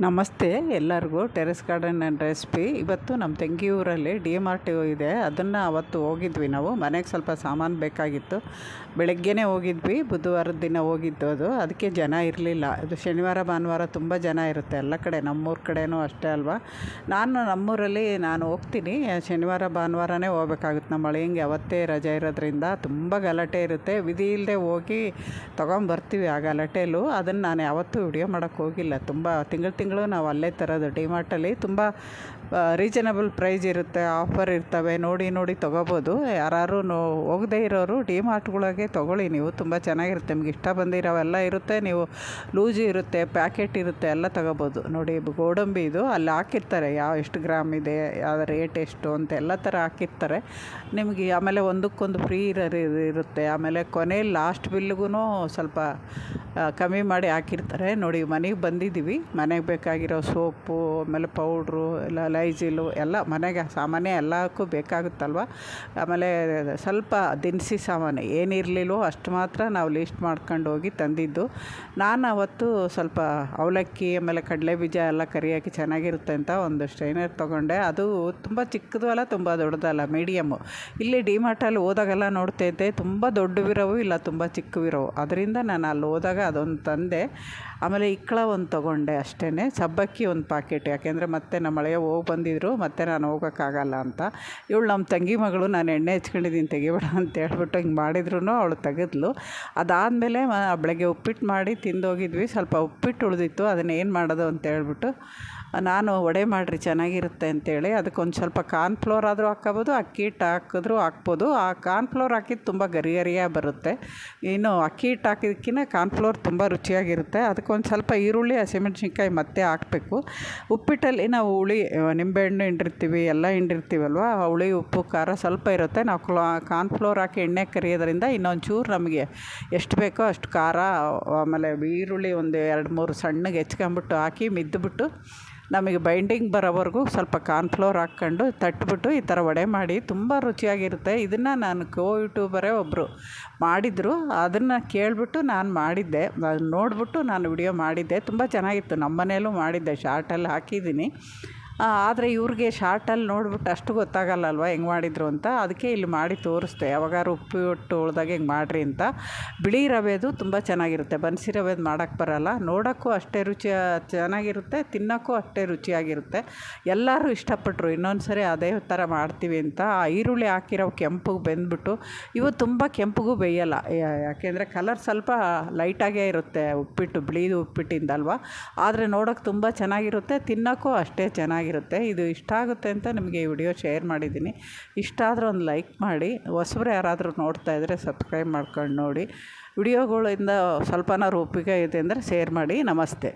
ನಮಸ್ತೆ ಎಲ್ಲರಿಗೂ terrace garden and recipe. ಇವತ್ತು ನಮ್ಮ ತಂಗಿ ಊರಲ್ಲಿ ಡಿ ಎಂ ಆರ್ ಟಿ ಇದೆ. ಅದನ್ನು ಅವತ್ತು ಹೋಗಿದ್ವಿ ನಾವು. ಮನೆಗೆ ಸ್ವಲ್ಪ ಸಾಮಾನು ಬೇಕಾಗಿತ್ತು. ಬೆಳಗ್ಗೆನೇ ಹೋಗಿದ್ವಿ. ಬುಧವಾರದ ದಿನ ಹೋಗಿದ್ದು ಅದು. ಅದಕ್ಕೆ ಜನ ಇರಲಿಲ್ಲ. ಅದು ಶನಿವಾರ, ಭಾನುವಾರ ತುಂಬ ಜನ ಇರುತ್ತೆ. ಎಲ್ಲ ಕಡೆ, ನಮ್ಮೂರ ಕಡೆನೂ ಅಷ್ಟೇ ಅಲ್ವಾ? ನಾನು ನಮ್ಮೂರಲ್ಲಿ, ನಾನು ಹೋಗ್ತೀನಿ. ಶನಿವಾರ, ಭಾನುವಾರನೇ ಹೋಗ್ಬೇಕಾಗುತ್ತೆ. ನಮ್ಮ ಮಳೆಯಂಗೆ ಅವತ್ತೇ ರಜೆ ಇರೋದ್ರಿಂದ ತುಂಬ ಗಲಾಟೆ ಇರುತ್ತೆ. ವಿಧಿ ಇಲ್ಲದೆ ಹೋಗಿ ತೊಗೊಂಬರ್ತೀವಿ ಆ ಗಲಾಟೆಯಲ್ಲೂ ಅದನ್ನು ನಾನು ಯಾವತ್ತೂ ವಿಡಿಯೋ ಮಾಡೋಕ್ಕೆ ಹೋಗಿಲ್ಲ. ತುಂಬ ತಿಂಗಳು ತಿಂಗಳು ನಾವು ಅಲ್ಲೇ ತರೋದು. ಡಿಮಾರ್ಟಲ್ಲಿ ತುಂಬ ರೀಸನಬಲ್ ಪ್ರೈಸ್ ಇರುತ್ತೆ, ಆಫರ್ ಇರ್ತವೆ. ನೋಡಿ ನೋಡಿ ತೊಗೋಬೋದು. ಯಾರು ನೋ, ಹೋಗದೇ ಇರೋರು ಡಿಮಾರ್ಟ್ಗಳಾಗೆ ತೊಗೊಳ್ಳಿ. ನೀವು ತುಂಬ ಚೆನ್ನಾಗಿರುತ್ತೆ. ನಿಮ್ಗೆ ಇಷ್ಟ ಬಂದಿರೋವೆಲ್ಲ ಇರುತ್ತೆ. ನೀವು ಲೂಜು ಇರುತ್ತೆ, ಪ್ಯಾಕೆಟ್ ಇರುತ್ತೆ, ಎಲ್ಲ ತೊಗೋಬೋದು. ನೋಡಿ, ಗೋಡಂಬಿ ಇದು. ಅಲ್ಲಿ ಹಾಕಿರ್ತಾರೆ. ಯಾವ ಎಷ್ಟು ಗ್ರಾಮ್ ಇದೆ, ಯಾವ ರೇಟ್ ಎಷ್ಟು ಅಂತ ಎಲ್ಲ ಥರ ಹಾಕಿರ್ತಾರೆ. ನಿಮಗೆ ಆಮೇಲೆ ಒಂದಕ್ಕೊಂದು ಫ್ರೀ ಇರುತ್ತೆ. ಆಮೇಲೆ ಕೊನೆ ಲಾಸ್ಟ್ ಬಿಲ್ಗೂ ಸ್ವಲ್ಪ ಕಮ್ಮಿ ಮಾಡಿ ಹಾಕಿರ್ತಾರೆ. ನೋಡಿ, ಮನೆಗೆ ಬಂದಿದ್ದೀವಿ. ಮನೆಗೆ ಬೇಕಾಗಿರೋ ಸೋಪು, ಆಮೇಲೆ ಪೌಡ್ರು, ಎಲ್ಲ ಲೈಜಿಲು ಎಲ್ಲ ಮನೆಗೆ ಸಾಮಾನ್ಯ ಎಲ್ಲಕ್ಕೂ ಬೇಕಾಗುತ್ತಲ್ವ? ಆಮೇಲೆ ಸ್ವಲ್ಪ ದಿನಸಿ ಸಾಮಾನು ಏನಿರಲಿಲ್ಲೋ ಅಷ್ಟು ಮಾತ್ರ ನಾವು ಲೀಸ್ಟ್ ಮಾಡ್ಕೊಂಡು ಹೋಗಿ ತಂದಿದ್ದು. ನಾನು ಅವತ್ತು ಸ್ವಲ್ಪ ಅವಲಕ್ಕಿ, ಆಮೇಲೆ ಕಡಲೆ ಬೀಜ ಎಲ್ಲ ಕರಿಯಾಕಿ ಚೆನ್ನಾಗಿರುತ್ತೆ ಅಂತ ಒಂದು ಸ್ಟ್ರೈನರ್ ತೊಗೊಂಡೆ. ಅದು ತುಂಬ ಚಿಕ್ಕದು ಅಲ್ಲ, ತುಂಬ ದೊಡ್ಡದಲ್ಲ ಮೀಡಿಯಮ್ಮು ಇಲ್ಲಿ ಡಿಮಾರ್ಟಲ್ಲಿ ಹೋದಾಗೆಲ್ಲ ನೋಡ್ತಾ ಇದ್ದೆ, ತುಂಬ ದೊಡ್ಡವಿರೋವು ಇಲ್ಲ, ತುಂಬ ಚಿಕ್ಕವಿರೋವು ಅದರಿಂದ ನಾನು ಅಲ್ಲಿ ಹೋದಾಗ ಅದೊಂದು ತಂದೆ. ಆಮೇಲೆ ಇಕ್ಕಳ ಒಂದು ತೊಗೊಂಡೆ ಅಷ್ಟೇ ಸಬ್ಬಕ್ಕಿ ಒಂದು ಪಾಕೆಟ್ ಯಾಕೆಂದರೆ ಮತ್ತೆ ನಮ್ಮ ಹಳೆಯ ಹೋಗಿ ಬಂದಿದ್ರು, ಮತ್ತೆ ನಾನು ಹೋಗೋಕ್ಕಾಗಲ್ಲ ಅಂತ. ಇವಳು ನಮ್ಮ ತಂಗಿ ಮಗಳು, ನಾನು ಎಣ್ಣೆ ಹಚ್ಕೊಂಡಿದ್ದೀನಿ, ತೆಗಿಬೇಡ ಅಂತ ಹೇಳ್ಬಿಟ್ಟು ಹಿಂಗೆ ಮಾಡಿದ್ರು ಅವಳು ತೆಗೆದ್ಲು. ಅದಾದಮೇಲೆ ಬೆಳಗ್ಗೆ ಉಪ್ಪಿಟ್ಟು ಮಾಡಿ ತಿಂದೋಗಿದ್ವಿ. ಸ್ವಲ್ಪ ಉಪ್ಪಿಟ್ಟು ಉಳಿದಿತ್ತು ಅದನ್ನು ಏನು ಮಾಡೋದು ಅಂತ ಹೇಳ್ಬಿಟ್ಟು ನಾನು ವಡೆ ಮಾಡಿರಿ, ಚೆನ್ನಾಗಿರುತ್ತೆ ಅಂತೇಳಿ ಅದಕ್ಕೊಂದು ಸ್ವಲ್ಪ ಕಾರ್ನ್ಫ್ಲೋರ್ ಆದರೂ ಹಾಕ್ಕೋಬೋದು ಅಕ್ಕಿ ಹಿಟ್ಟು ಹಾಕಿದ್ರೂ ಹಾಕ್ಬೋದು. ಆ ಕಾರ್ನ್ಫ್ಲೋರ್ ಹಾಕಿದ್ದು ತುಂಬ ಗರಿ ಗರಿಯಾಗಿ ಬರುತ್ತೆ. ಇನ್ನು ಅಕ್ಕಿ ಹಿಟ್ಟು ಹಾಕಿದ್ದಕ್ಕಿಂತ ಕಾರ್ನ್ಫ್ಲೋರ್ ತುಂಬ ರುಚಿಯಾಗಿರುತ್ತೆ. ಅದಕ್ಕೊಂದು ಸ್ವಲ್ಪ ಈರುಳ್ಳಿ, ಹಸಿಮೆಣ್ಸಿನ್ಕಾಯಿ ಮತ್ತೆ ಹಾಕಬೇಕು. ಉಪ್ಪಿಟ್ಟಲ್ಲಿ ನಾವು ಹುಳಿ ನಿಂಬೆಹಣ್ಣು ಹಿಂಡಿರ್ತೀವಿ, ಎಲ್ಲ ಹಿಂಡಿರ್ತೀವಲ್ವ ಹುಳಿ, ಉಪ್ಪು, ಖಾರ ಸ್ವಲ್ಪ ಇರುತ್ತೆ. ನಾವು ಕ್ಲಾ ಕಾರ್ನ್ಫ್ಲೋರ್ ಹಾಕಿ ಎಣ್ಣೆ ಕರಿಯೋದ್ರಿಂದ ಇನ್ನೊಂದು ಚೂರು ನಮಗೆ ಎಷ್ಟು ಬೇಕೋ ಅಷ್ಟು ಖಾರ, ಆಮೇಲೆ ಈರುಳ್ಳಿ ಒಂದು ಎರಡು ಮೂರು ಸಣ್ಣಗೆ ಹೆಚ್ಕೊಂಬಿಟ್ಟು ಹಾಕಿ ಮಿದ್ದುಬಿಟ್ಟು ನಮಗೆ ಬೈಂಡಿಂಗ್ ಬರೋವರೆಗೂ ಸ್ವಲ್ಪ ಕಾರ್ನ್ಫ್ಲೋರ್ ಹಾಕ್ಕೊಂಡು ತಟ್ಬಿಟ್ಟು ಈ ಥರ ವಡೆ ಮಾಡಿ ತುಂಬ ರುಚಿಯಾಗಿರುತ್ತೆ. ಇದನ್ನು ನಾನು ಕೋ ಯೂಟ್ಯೂಬರೇ ಒಬ್ಬರು ಮಾಡಿದರು. ಅದನ್ನು ಕೇಳಿಬಿಟ್ಟು ನಾನು ಮಾಡಿದ್ದೆ. ನೋಡಿಬಿಟ್ಟು ನಾನು ವಿಡಿಯೋ ಮಾಡಿದ್ದೆ. ತುಂಬ ಚೆನ್ನಾಗಿತ್ತು. ನಮ್ಮ ಮನೆಯಲ್ಲೂ ಮಾಡಿದ್ದೆ ಶಾರ್ಟಲ್ಲಿ ಹಾಕಿದ್ದೀನಿ. ಆದರೆ ಇವ್ರಿಗೆ ಶಾರ್ಟಲ್ಲಿ ನೋಡ್ಬಿಟ್ಟು ಅಷ್ಟು ಗೊತ್ತಾಗಲ್ಲಲ್ವ ಹೆಂಗೆ ಮಾಡಿದರು ಅಂತ? ಅದಕ್ಕೆ ಇಲ್ಲಿ ಮಾಡಿ ತೋರಿಸ್ದೆ. ಯಾವಾಗಾರು ಉಪ್ಪಿಟ್ಟು ಉಳ್ದಾಗ ಹೆಂಗೆ ಮಾಡಿರಿ ಅಂತ. ಬಿಳಿ ರವೆದು ತುಂಬ ಚೆನ್ನಾಗಿರುತ್ತೆ. ಬನ್ಸಿ ರವೆದು ಮಾಡೋಕ್ಕೆ ಬರೋಲ್ಲ. ನೋಡೋಕ್ಕೂ ಅಷ್ಟೇ ರುಚಿ ಚೆನ್ನಾಗಿರುತ್ತೆ. ತಿನ್ನೋಕ್ಕೂ ಅಷ್ಟೇ ರುಚಿಯಾಗಿರುತ್ತೆ. ಎಲ್ಲರೂ ಇಷ್ಟಪಟ್ಟರು ಇನ್ನೊಂದು ಸರಿ ಅದೇ ಥರ ಮಾಡ್ತೀವಿ ಅಂತ. ಆ ಈರುಳ್ಳಿ ಹಾಕಿರೋ ಕೆಂಪಗೆ ಬೆಂದ್ಬಿಟ್ಟು, ಇವು ತುಂಬ ಕೆಂಪಗೂ ಬೇಯಲ್ಲ. ಯಾಕೆಂದರೆ ಕಲರ್ ಸ್ವಲ್ಪ ಲೈಟಾಗೇ ಇರುತ್ತೆ ಉಪ್ಪಿಟ್ಟು, ಬಿಳಿದು ಉಪ್ಪಿಟ್ಟಿಂದಲ್ವ. ಆದರೆ ನೋಡೋಕ್ಕೆ ತುಂಬ ಚೆನ್ನಾಗಿರುತ್ತೆ. ತಿನ್ನೋಕ್ಕೂ ಅಷ್ಟೇ ಚೆನ್ನಾಗಿ ಚೆನ್ನಾಗಿರುತ್ತೆ. ಇದು ಇಷ್ಟ ಆಗುತ್ತೆ ಅಂತ ನಿಮಗೆ ಈ ವಿಡಿಯೋ ಶೇರ್ ಮಾಡಿದ್ದೀನಿ. ಇಷ್ಟ ಆದರೆ ಒಂದು ಲೈಕ್ ಮಾಡಿ. ಹೊಸಬ್ರು ಯಾರಾದರೂ ನೋಡ್ತಾ ಇದ್ದರೆ ಸಬ್ಸ್ಕ್ರೈಬ್ ಮಾಡ್ಕೊಂಡು ನೋಡಿ. ವಿಡಿಯೋಗಳಿಂದ ಸ್ವಲ್ಪನಾರು ಉಪಯೋಗ ಇದೆ ಅಂದರೆ ಶೇರ್ ಮಾಡಿ. ನಮಸ್ತೆ.